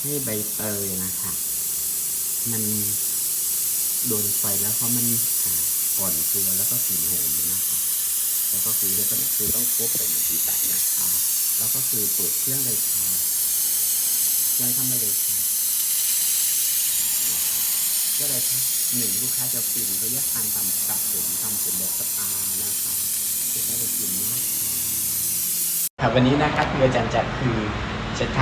ให้ใบเตยนะคะ มันโดนไฟแล้วเพราะมันอ่อนตัวแล้วก็กลิ่นหอมนะคะ แล้วก็คือต้องคือต้องครบเป็นสีสันนะคะ แล้วก็คือเปิดเครื่องเลยค่ะยายทำมาเลยค่ะก็เลยครับหนึ่งลูกค้าจะฟินเขาเรียกทานทำกับผมทำผมแบบสปานะคะลูกค้าจะฟินมากค่ะครับวันนี้นะครับคืออาจารย์จัดคือ จะท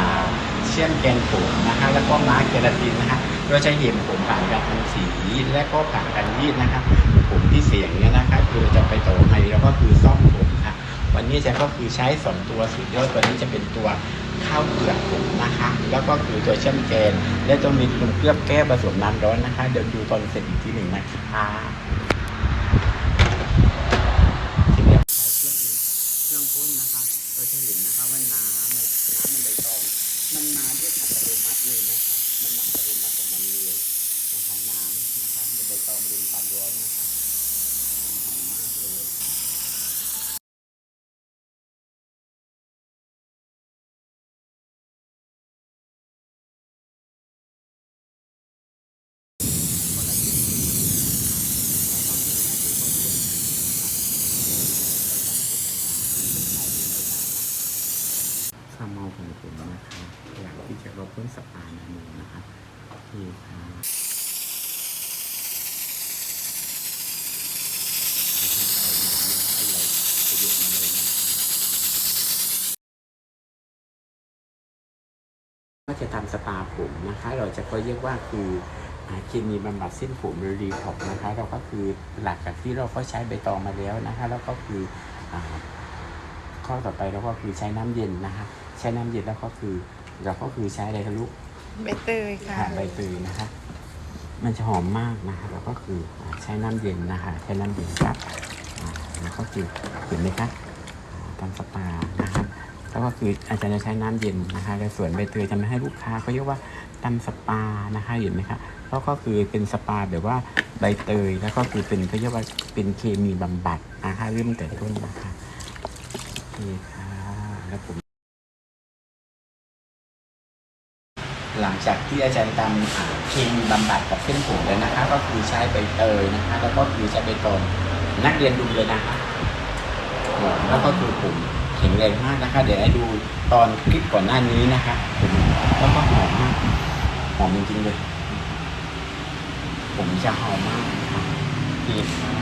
ำเชื่อมแกนผมนะคะแล้วก็มาร์กเกลาตินนะคะเราจะเห็นผมผ่านการทำสีและก็ผ่านการรีดนะคะผมที่เสียงเนี่ยนะคะคือจะไปต่อไฮแล้วก็คือซ่อมผมค่ะวันนี้จะก็คือใช้สองตัวสุดยอดตัวนี้จะเป็นตัวข้าวเปลือกผมนะคะ แล้วก็คือตัวเชื่อมแกน และต้องมีตัวเคลือบแก้ผสมน้ำร้อนนะคะ เดี๋ยวดูตอนเสร็จอีกทีหนึ่งนะคะทีนี้ใช้เครื่องเองเครื่องพ่นนะคะเราจะเห็นนะคะว่าน้ำในน้ำมันใบตอง มันมาด้วยอัตโนมัติ เลยนะคะมันอัตโนมัติของมันเลยนะคะน้ำนะคะในใบตองเป็นความร้อนนะคะหอมมากเลย สมองของผมนะคะอยากที่จะรบเพื่อนสปาในมือนะคะนี่ค่ะก็จะทำสปาผมนะคะ เราจะก็เรียกว่าคือเคมีบำบัดเส้นผมหรือรีท็อกนะคะ เราก็คือหลักจากที่เราก็ใช้ใบตองมาแล้วนะคะ แล้วก็คืออข้อต่อไปเราก็คือใช้น้ำเย็นนะคะ ใช้น้ำเย็นแล้วก็คือเราก็คือใช้อะไรคะลูกใบเตยค่ะ หาใบเตยนะคะ มันจะหอมมากนะคะแล้วก็คืออ่าใช้น้ำเย็นนะคะใช้น้ำเย็นครับอ่าแล้วก็คือเห็นไหมคะอ่าทำสปานะคะแล้วก็คืออาจารย์จะใช้น้ำเย็นนะคะแต่ส่วนใบเตยจะไม่ให้ลูกค้าเขาเรียกว่าทำสปานะคะเห็นไหมคะแล้วก็คือเป็นสปาแบบว่าใบเตยแล้วก็คือเป็นเขาเรียกว่าเป็นเคมีบำบัดนะคะเริ่มแต่ต้นนะคะ โอเคค่ะ แล้วผม จากที่อาจารย์ทำอ่าเคมีบำบัดกับเส้นผมแล้วนะคะ ก็คือใช้ใบเตยนะคะ แล้วก็คือใช้ใบตองนักเรียนดูเลยนะคะแล้วก็คือผมแข็งแรงมากนะคะ เดี๋ยวให้ดูตอนคลิปก่อนหน้านี้นะคะผมแล้วก็หอมมากหอมจริงๆเลย ผมจะหอมมากนะคะโอเคค่ะ